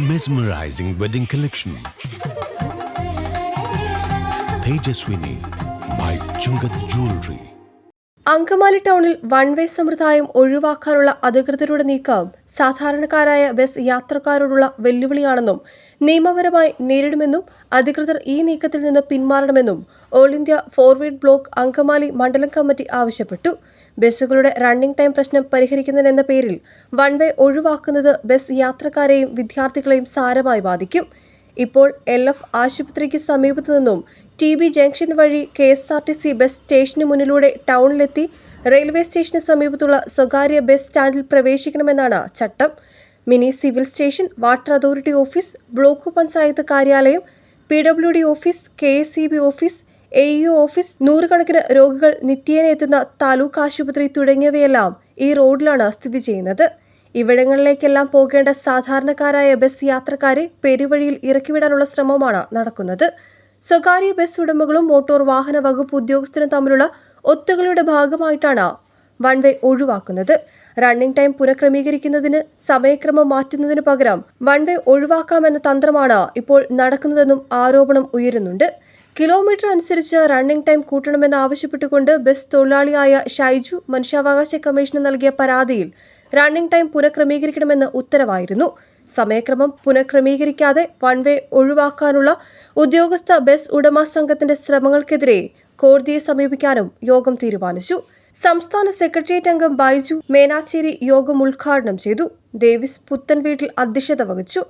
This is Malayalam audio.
mesmerizing wedding collection Tejaswini by Chunkath jewellery Angamaly ടൗണിൽ വൺ വേ സമ്പ്രദായം ഒഴിവാക്കാനുള്ള അധികൃതരുടെ നീക്കം സാധാരണക്കാരായ ബസ് യാത്രക്കാരോടുള്ള വെല്ലുവിളിയാണെന്നും നിയമപരമായി നേരിടുമെന്നും അധികൃതർ ഈ നീക്കത്തിൽ നിന്ന് പിന്മാറണമെന്നും all India forward bloc Angamaly മണ്ഡലം കമ്മിറ്റി ആവശ്യപ്പെട്ടു. ബസ്സുകളുടെ റണ്ണിംഗ് ടൈം പ്രശ്നം പരിഹരിക്കുന്നതിനെന്ന പേരിൽ വൺ വേ ഒഴിവാക്കുന്നത് ബസ് യാത്രക്കാരെയും വിദ്യാർത്ഥികളെയും സാരമായി ബാധിക്കും. ഇപ്പോൾ എൽ എഫ് ആശുപത്രിക്ക് സമീപത്തു നിന്നും ടി ബി ജംഗ്ഷൻ വഴി K S R T C bus സ്റ്റേഷന് മുന്നിലൂടെ ടൗണിലെത്തി റെയിൽവേ സ്റ്റേഷന് സമീപത്തുള്ള സ്വകാര്യ ബസ് സ്റ്റാൻഡിൽ പ്രവേശിക്കണമെന്നാണ് ചട്ടം. Mini civil station water authority office block panchayat കാര്യാലയം P W D office K S C B office A E office നൂറുകണക്കിന് രോഗികൾ നിത്യേന എത്തുന്ന താലൂക്ക് ആശുപത്രി തുടങ്ങിയവയെല്ലാം ഈ റോഡിലാണ് സ്ഥിതി ചെയ്യുന്നത്. ഇവിടങ്ങളിലേക്കെല്ലാം പോകേണ്ട സാധാരണക്കാരായ ബസ് യാത്രക്കാരെ പെരുവഴിയിൽ ഇറക്കിവിടാനുള്ള ശ്രമമാണ് നടക്കുന്നത്. സ്വകാര്യ ബസ് ഉടമകളും മോട്ടോർ വാഹന വകുപ്പ് ഉദ്യോഗസ്ഥരും തമ്മിലുള്ള ഒത്തുകളുടെ ഭാഗമായിട്ടാണ് വൺ വേ ഒഴിവാക്കുന്നത്. റണ്ണിംഗ് ടൈം പുനഃക്രമീകരിക്കുന്നതിന് സമയക്രമം മാറ്റുന്നതിന് പകരം വൺ വേ ഒഴിവാക്കാമെന്ന തന്ത്രമാണ് ഇപ്പോൾ നടക്കുന്നതെന്നും ആരോപണം ഉയരുന്നുണ്ട്. കിലോമീറ്റർ അനുസരിച്ച് റണ്ണിംഗ് ടൈം കൂട്ടണമെന്ന് ആവശ്യപ്പെട്ടുകൊണ്ട് ബസ് തൊഴിലാളിയായ ഷൈജു മനുഷ്യാവകാശ കമ്മീഷന് നൽകിയ പരാതിയിൽ റണ്ണിംഗ് ടൈം പുനഃക്രമീകരിക്കണമെന്ന് ഉത്തരവായിരുന്നു. സമയക്രമം പുനഃക്രമീകരിക്കാതെ വൺ വേ ഒഴിവാക്കാനുള്ള ഉദ്യോഗസ്ഥ ബസ് ഉടമ സംഘത്തിന്റെ ശ്രമങ്ങൾക്കെതിരെ കോടതിയെ സമീപിക്കാനും യോഗം തീരുമാനിച്ചു. സംസ്ഥാന സെക്രട്ടേറിയറ്റ് അംഗം ബൈജു മേനാച്ചേരി യോഗം ഉദ്ഘാടനം ചെയ്തു. ഡേവിസ് പുത്തൻവീട്ടിൽ അധ്യക്ഷത വഹിച്ചു.